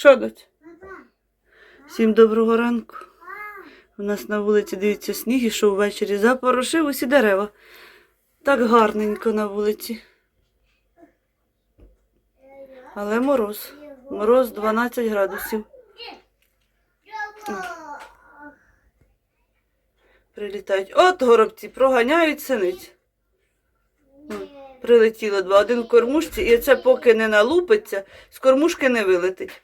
Що доць? Всім доброго ранку. У нас на вулиці дивіться сніг, що ввечері запорошив усі дерева. Так гарненько на вулиці. Але мороз. Мороз 12 градусів. Прилітають. От горобці проганяють синиць. Прилетіло два. Один в кормушці, і це поки не налупиться, з кормушки не вилетить.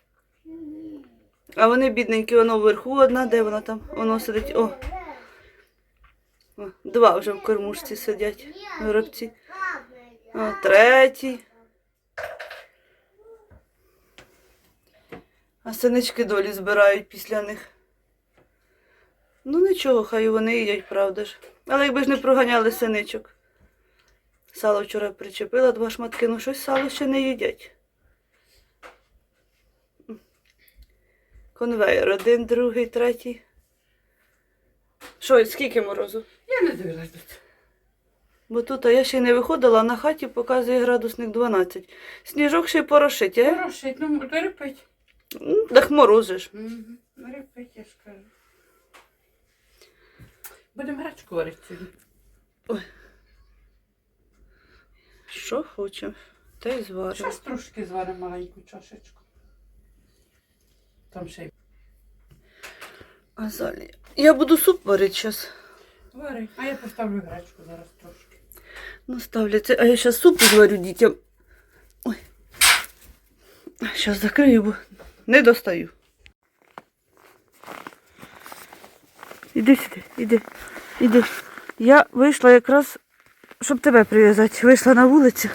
А вони бідненькі, воно вверху одна, де вона там? Воно сидить. О. Два вже в кормушці сидять горобці. О, третій. А синички долі збирають після них. Ну нічого, хай вони їдять, правда ж. Але якби ж не проганяли синичок. Сало вчора причепила два шматки, ну щось сало ще не їдять. Конвейер один, другий, третій. Що, скільки морозу? Я не дивилась. Бо тут а я ще й не виходила, а на хаті показує градусник 12. Сніжок ще й порошить, а? Хороший, ну репить. Ну, Так морозиш. Угу. Репить, я ж кажу. Будемо гречку варити сьогодні. Що хочемо, те й зваримо. Щось трошки зваримо маленьку чашечку. Там ще й А залі. Я буду суп варити зараз. вари. А я поставлю гречку зараз трошки. Ну, ставляться. А я зараз суп зварю дітям. Ой. Зараз закрию, бо не достаю. Іди сюди, іди, іди. Я вийшла якраз, щоб тебе прив'язати. Вийшла на вулицю.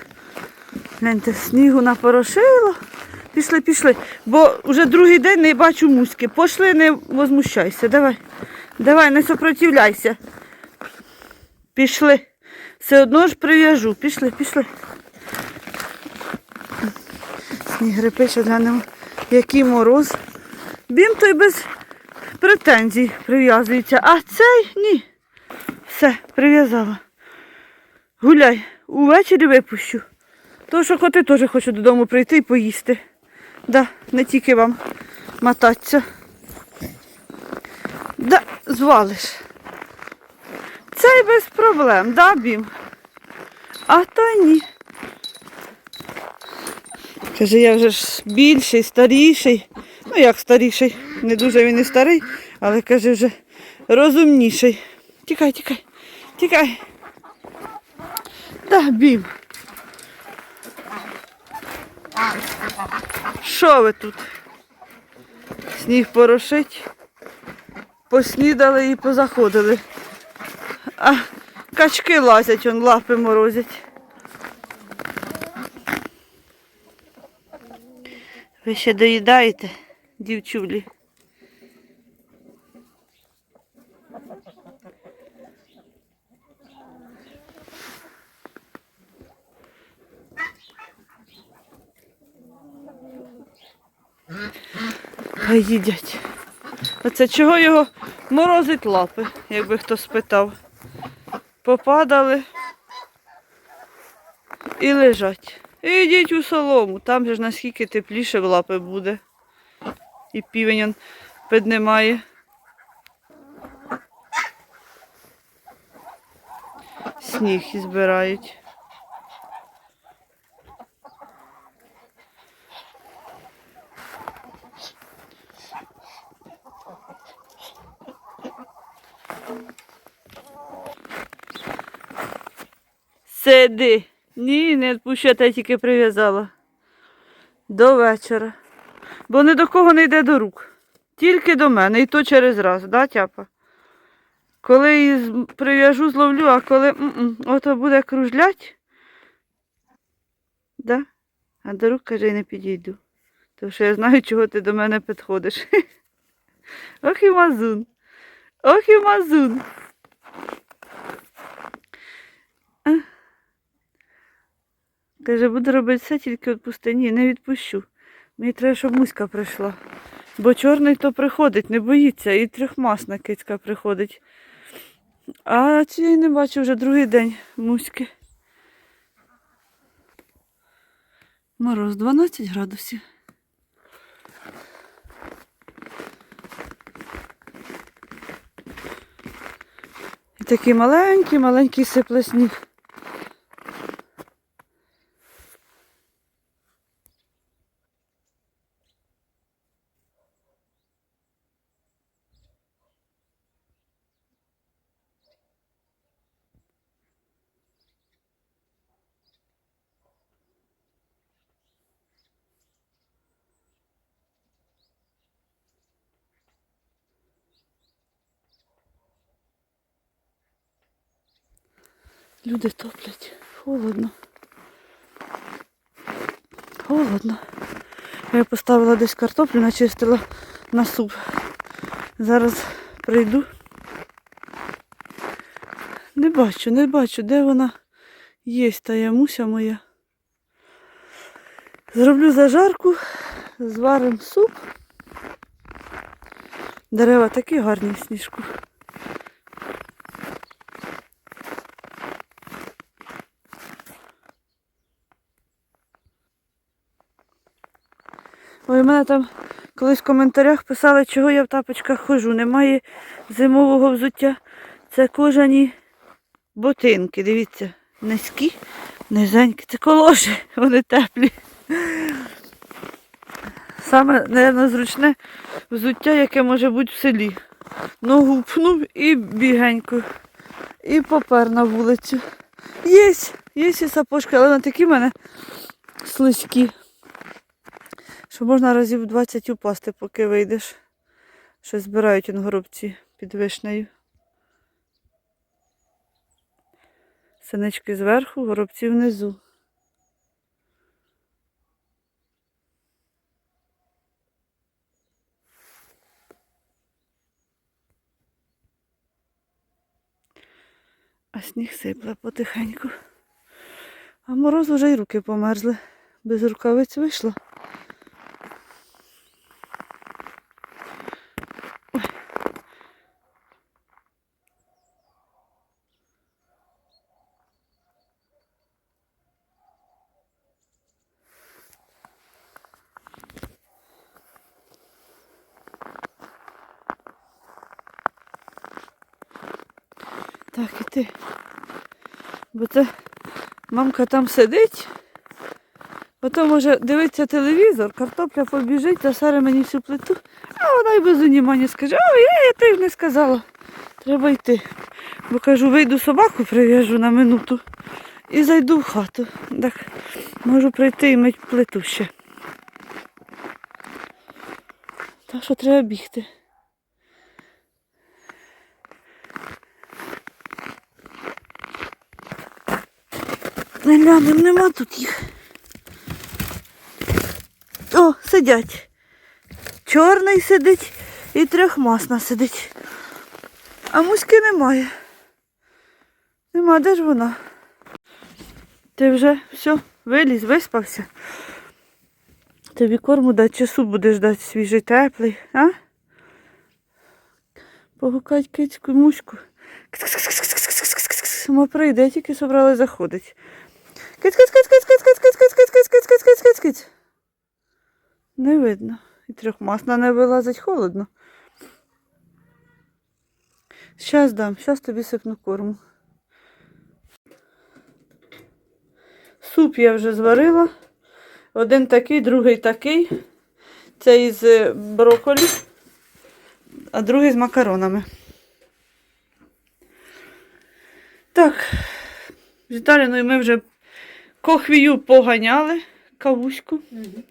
Гляньте, снігу напорошило. Пішли, пішли. Бо вже другий день не бачу муськи. Пошли, не возмущайся. Давай. Давай, не сопротивляйся. Пішли. Все одно ж прив'яжу. Пішли, пішли. Сніг пише глянемо, який мороз. Бім той без претензій прив'язується, а цей ні. Все, прив'язала. Гуляй, увечері випущу. То, що коти теж хочуть додому прийти і поїсти. Да, не тільки вам мотатися. Да, звалиш. Цей без проблем, да, Бім? А то ні. Каже, я вже ж більший, старіший. Ну як старіший, не дуже він і старий, але каже вже розумніший. Тікай, тікай, тікай. Да, Бім. Що ви тут? Сніг порошить. Поснідали і позаходили. А качки лазять, он лапи морозять. Ви ще доїдаєте, дівчулі? Їдять. Оце чого його морозить лапи, якби хто спитав. Попадали і лежать. І йдіть у солому, там же ж наскільки тепліше в лапи буде. І півень он піднімає. Сніг і збирають. Сиди. Ні, не відпущу, я тільки прив'язала. До вечора. Бо ні до кого не йде до рук. Тільки до мене, і то через раз, да, тяпа? Коли її прив'яжу, зловлю, а коли м-м, ото буде кружлять, да? а до рук, каже, не підійду. Тому що я знаю, чого ти до мене підходиш. Ох і мазун. Ох і мазун. Каже, буду робити все, тільки відпусти. Ні, не відпущу. Мені треба, щоб муська прийшла. Бо чорний то приходить, не боїться. І трьохмасна кицька приходить. А цієї не бачу вже другий день муськи. Мороз 12 градусів. І такий маленький-маленький сипле сніг. Люди топлять. Холодно. Холодно. Я поставила десь картоплю, начистила на суп. Зараз прийду. Не бачу, не бачу, де вона є, та ямуся моя. Зроблю зажарку, зварим суп. Дерева такі гарні сніжку. Мене там колись в коментарях писали, чого я в тапочках хожу. Немає зимового взуття. Це кожані ботинки. Дивіться, низькі, низенькі. Це колоші, вони теплі. Саме, мабуть, зручне взуття, яке може бути в селі. Ногу пнув і бігенько. І попер на вулицю. Є, є і сапожки, але вони такі в мене слизькі що можна разів 20 упасти, поки вийдеш. Щось збирають горобці під вишнею. Синички зверху, горобці внизу. А сніг сипле потихеньку. А мороз вже й руки померзли. Без рукавиць вийшла. Так, іти. Бо це мамка там сидить, потім може дивиться телевізор, картопля побіжить та саре мені всю плиту, а вона й без унімання скаже, о, я, я ти не сказала. Треба йти. Бо кажу, вийду собаку, прив'яжу на минуту і зайду в хату. Так можу прийти і мить плиту ще. Так що треба бігти. Не глянем, нема тут їх. О, сидять. Чорний сидить і трьохмасна сидить. А муськи немає. Нема, де ж вона? Ти вже все, виліз, виспався. Тобі корму дати часу будеш дати свіжий, теплий, а? Погукать кицьку муську. Сама прийде, тільки собрали заходить. Киць, киць, киць, киць, киць, киць, киць, киць, киць, киць, киць, киць, киць, киць, киць. Не видно. І трьохмасна не вилазить холодно. Щас дам, щас тобі сипну корму. Суп я вже зварила. Один такий, другий такий. Це із е, брокколі, а другий з макаронами. Так, з Віталіною ми вже кохвію поганяли, кавуську.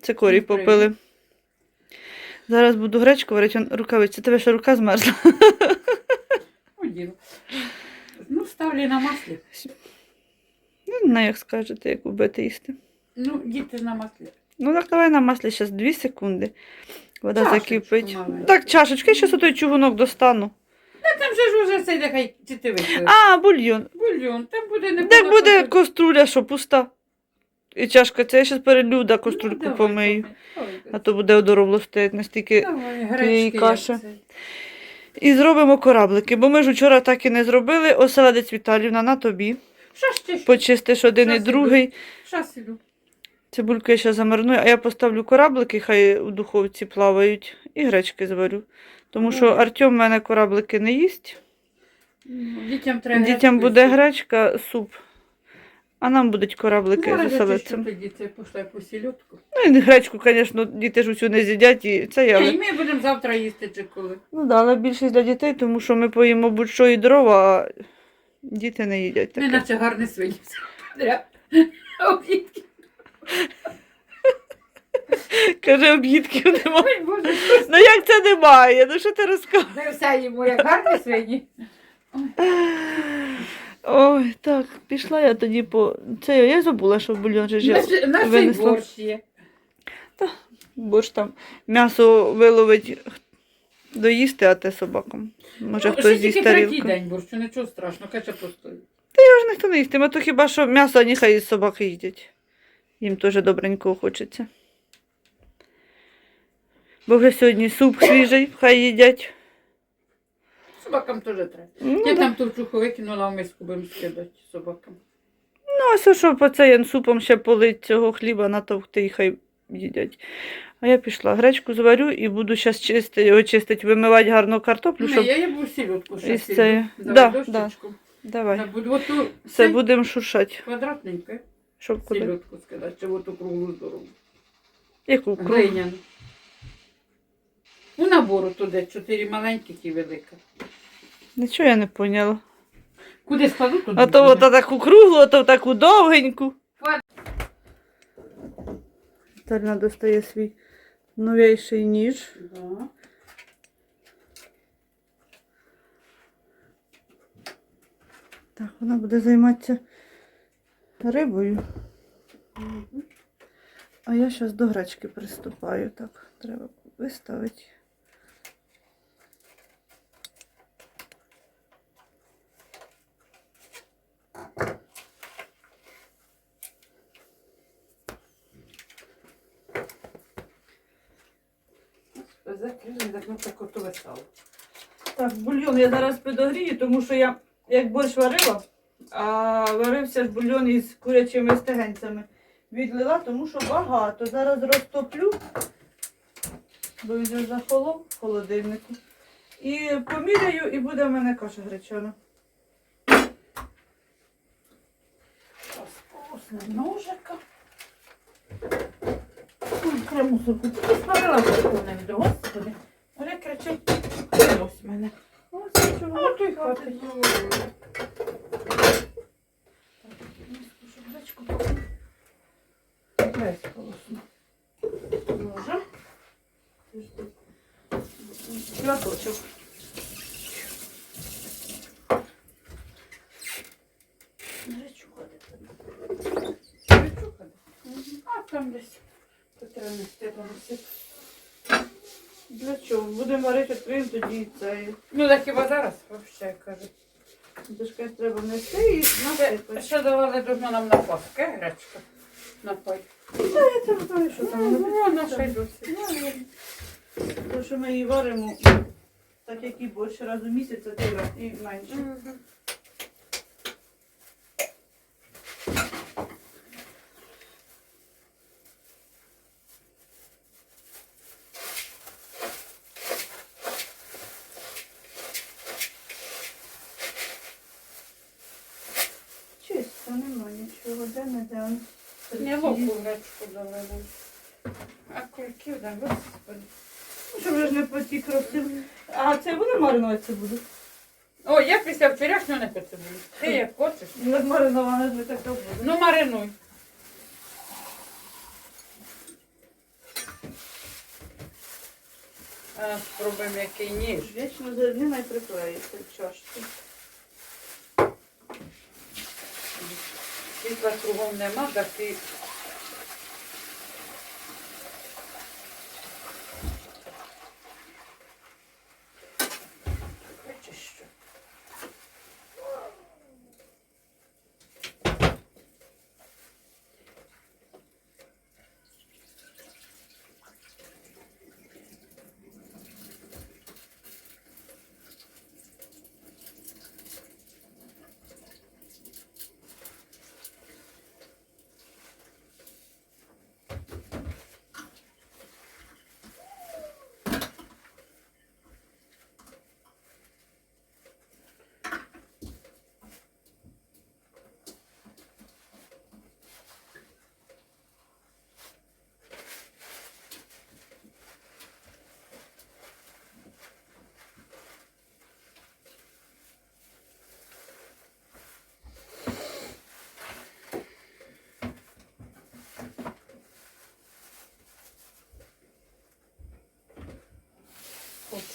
Це корі попили. Зараз буду гречку варити, рукавиці. Тебе ще рука змерзла. Ну, ставлю на маслі. Не знаю, як скажете, як убити їсти. Ну, діти на маслі. Ну так давай на маслі зараз 2 секунди. Вода Чашечку закипить. маленьку. Так, чашечки, зараз той чугунок достану. Та там же ж уже цей нехай чи ти випив. А, бульйон. Бульйон, там буде не Де буде коструля, що пуста? І чашка, це я зараз перелю, да, каструльку Ну, помию. А то буде одоробло стоять настільки. Тієї каші. І зробимо кораблики, бо ми ж вчора так і не зробили. Оселедець Віталівна на тобі. Почистиш один і другий. Щас іду. Цибульку я ще замариную, а я поставлю кораблики, хай у духовці плавають, і гречки зварю. Тому що Артем в мене кораблики не їсть. Ну, Дітям треба. Дітям буде гречка, суп, а нам будуть кораблики з оселедцем. тоді це пошла по сільотку. Ну і гречку, звісно, діти ж усю не з'їдять, і це я. І ми будемо завтра їсти чи коли. Ну да, але більшість для дітей, тому що ми поїмо будь-що і дрова, а діти не їдять таке. наче гарне свині. Об'їдки. Каже, об'їдків немає. Боже, Ну як це немає? Ну що ти розказуєш? ми все їмо, як гарні свині. Ой, так, пішла я тоді по. Це я забула, що бульйон же ж я наш винесла. борщ є. Борщ там м'ясо виловить доїсти, а те собакам. Може Ну, хтось ще з'їсть тільки третій тарілку. день борщу, нічого страшного, кача постоїть. Його ж ніхто не їстиме, то хіба що м'ясо нехай із собаки їдять. Їм теж добренько хочеться. Бо вже сьогодні суп свіжий, хай їдять. Собакам теж треба. Ну, Я да. там товчуху викинула, а в миску будемо скидати собакам. ну ось що по цей супом ще полить цього хліба, натовкти і хай їдять. А я пішла, гречку зварю і буду зараз чистити, очистити, вимивати гарно картоплю, Ну, щоб. я, я був сільотку ще із сілю. цієї- Давай Да, дощечку. Давай. Я буду оту цей будемо шушати. квадратненьку Щоб куди? сільотку скидати, чи оту круглу здорову. Яку круг? Глиняну. У набору туди чотири маленьких і велика. Нічого я не поняла. Куди складу, туди А то от таку круглу, а то таку довгеньку. Тальна достає свій новіший ніж. Да. Так, вона буде займатися рибою. А я зараз до гречки приступаю. Так, треба виставити. Ну так бульйон я зараз підогрію, тому що я як борщ варила, а варився ж бульйон із курячими стегенцями. Відлила, тому що багато. Зараз розтоплю, бо він вже захолов в холодильнику. І поміряю, і буде в мене каша гречана. Ножика. Кремусорку. Тільки спалила не від господи. Ось мене. Ось чого. Той хватить. Гречку Весь колосно. Платочок. Гречуха А там десь. Петра не степа носить. Для чого? Будемо варити крем, тоді це. Ну так хіба зараз взагалі кажу. Дошка треба нести і насипати. Ще давали дуже нам на паски, гречка. Напой. Та я це знаю, що там. Ну, воно ще й досі. Тому що ми її варимо, так як і борщ раз у місяць, а ти раз і менше. Чисто, нема нічого, де не де. он Локу гречку давали. А кульків, да, господи. Ну, Щоб вже ж не потік розсив. А це буде маринуватися буде? О, я після вчорашнього не буду. Ти як хочеш. Не мариноване ж таке буде. Ну, маринуй. А, спробуємо який ніж. Вічно зернина і приклеїться в чашці. Світла кругом нема, так ти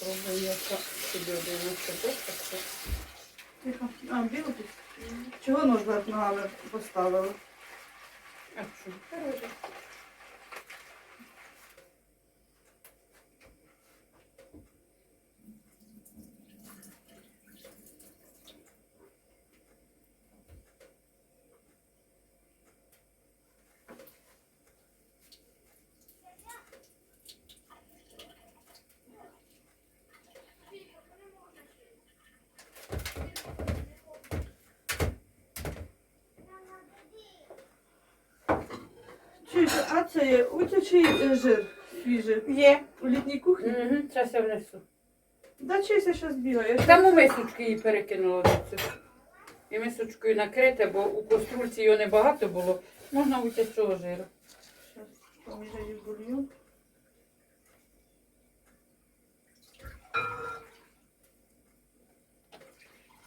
Попробую яка собі дивитися достатку. А, білу тут? Чого нож ногами поставила? А що? Хороший. Чуєш, а це є утячий е, жир свіжий Є. у літній кухні? Угу, зараз я внесу. Да чийся зараз бігає. Там у мисочки її перекинула до цього. І мисочкою накрите, бо у каструльці його небагато було. Можна утячого жиру. Щас поміряю бульйон.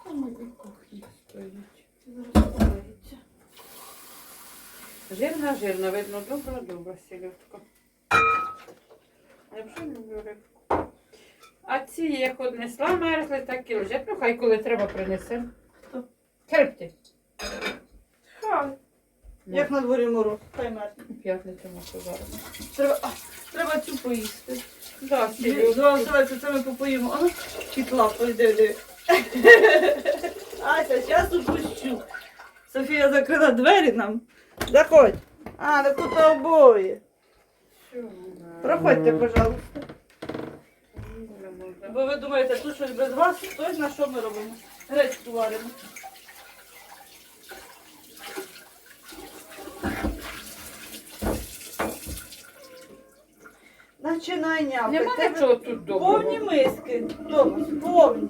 Там у кухні стоїть. Зараз подається. Жирна, жирна, видно, добра, добра сільотка. Я вже люблю рибку. А ці як однесла мерзли, так і лежать. Ну, хай коли треба принесе. Хто? Хай. Як на дворі мороз, хай мерзне. П'ятницю ми пожаримо. Треба, а, треба цю поїсти. Да. Два оселедця, це ми попоїмо. А ну, пітла, пойди, диви. Ася, зараз упущу. Софія закрила двері нам. Заходь. А, так тут обоє. Проходьте, пожалуйста. Бо ви думаєте, тут щось без вас, то на що ми робимо? Гречку варимо. Начинай няпати. Нема нічого тут Повні миски, Томас, повні.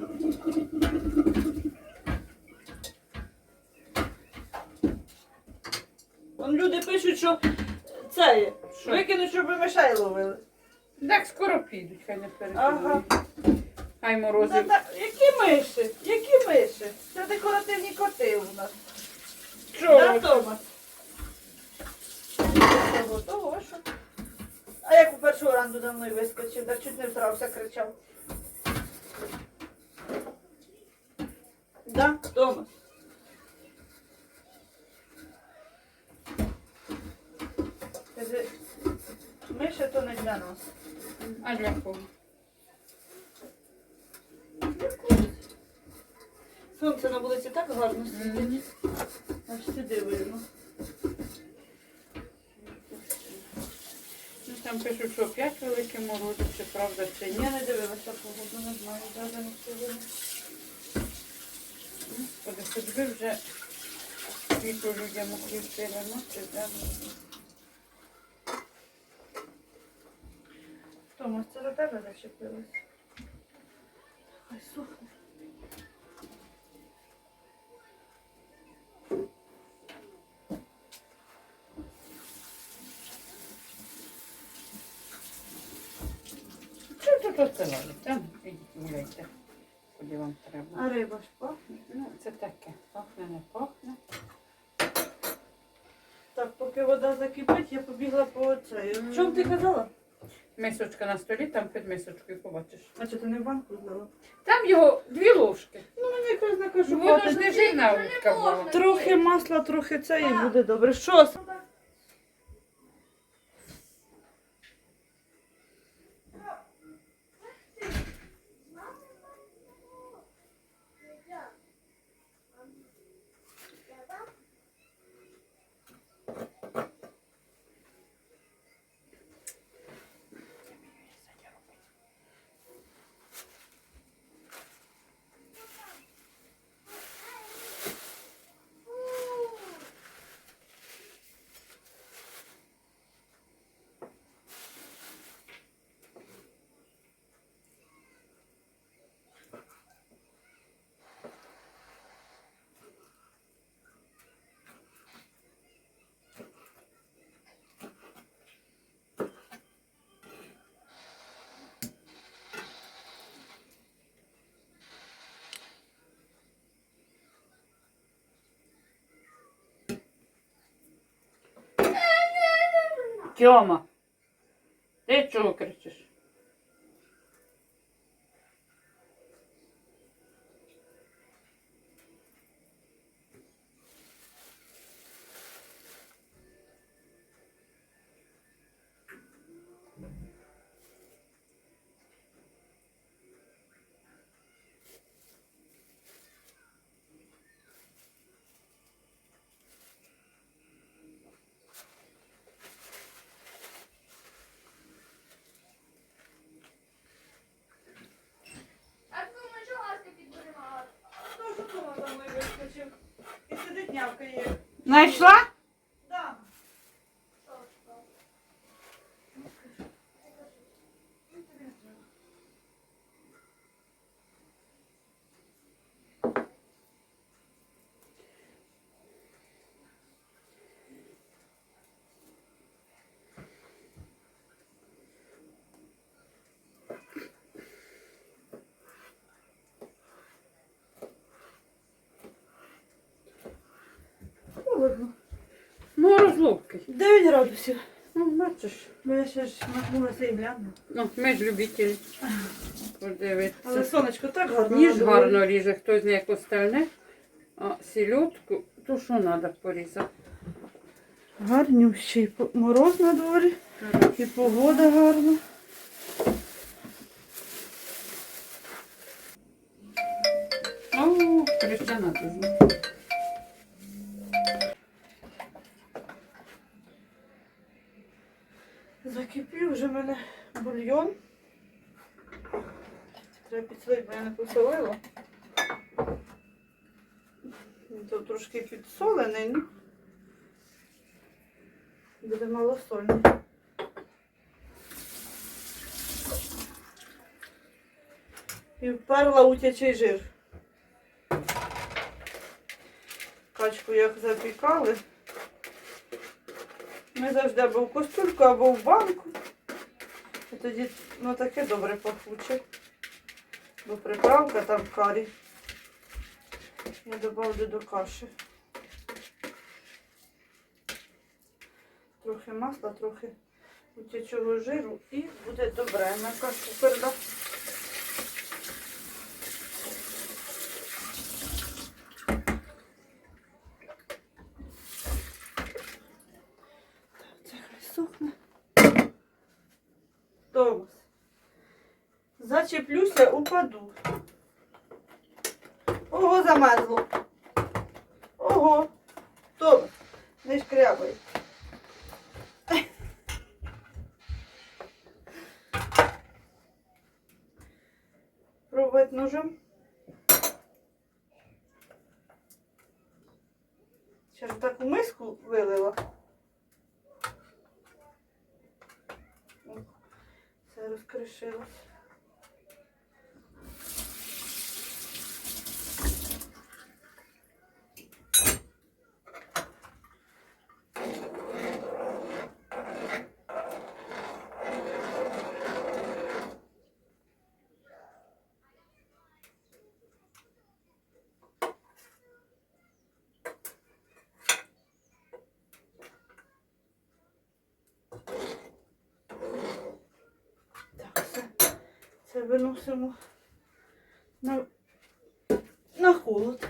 Вон люди пишуть, що це. Що? Викинуть, щоб мишей ловили. Так скоро підуть, хай не Ага. переживають. Хай Та, морозив. та, які миші? Які миші? Це декоративні коти у нас. Да, Що? Томас? Все готово, а що? А як у першу ранду за мною вискочив, так чуть не втрався, кричав. Да, Томас? Каже, миші то не для нас. А для кого? Сонце на вулиці так гарно світить. Аж сюди видно. Ну, там пишуть, що опять великі морози, чи правда, чи ні. Я не дивилася погоду, не знаю, даже не встигла. Господи, хоч би вже світло людям включили, ну це да. Томас, це до тебе зачепилось. Ай, сухне. Що тут оставали? Там ідіть гуляйте, куди вам треба. А риба ж пахне. Ну, це таке. Пахне, не пахне. Так, поки вода закипить, я побігла по оцею. В чому ти казала? Мисочка на столі, там під мисочкою побачиш. А чи ти не в банку знала. Там його дві ложки. Ну, мені якось не кажу, Воно ж не жирна утка була. Трохи масла, трохи це і буде добре. Що? Тьома, ти чого кричиш? Знайшла? Да. Холодно. Розловки. 9 градусів. Ну, бачиш. Бо я ще ж махнулася і гляну. Ну, ми ж любителі. Але сонечко так гарно. Ніж гарно ріже, хтось не як остальне. А сільотку, то що треба порізати. Гарнющий мороз на дворі. І погода гарна. Закипів вже в мене бульйон. Треба підсолити, бо я не посолила. Тут трошки підсолений. Буде малосольний. І вперла утячий жир. Качку як запікали. Ми завжди або в кастрюльку, або в банку. І тоді ну, таке добре пахуче. Бо приправка там карі. Я добавлю до каші. Трохи масла, трохи утячого жиру і буде добре. На кашу передав. Це хай сохне. Томас. Упаду. Ого, замерзло. Ого. Томас, не шкрябай. Пробувати ножем. Ще ж таку миску вилила. Все розкришилось. Так, все. Це виносимо на, на холод.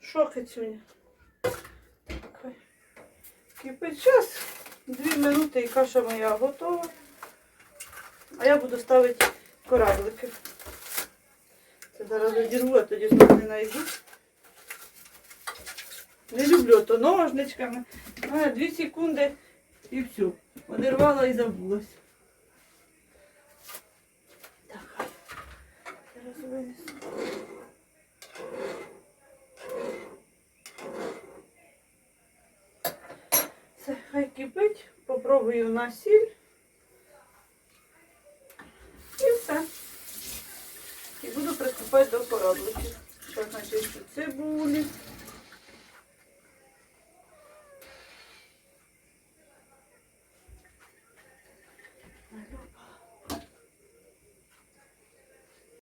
Що, Кацюня? Так, Кипить час. Дві минути і каша моя готова. А я буду ставити кораблики. Це зараз одірву, а тоді знову не найду. Не люблю то ножничками. А, дві секунди і все. Одірвала і забулась. Так. Зараз винесу. Це хай кипить. Попробую на сіль. І все. І буду приступати до корабликів. Зараз начищу цибулі.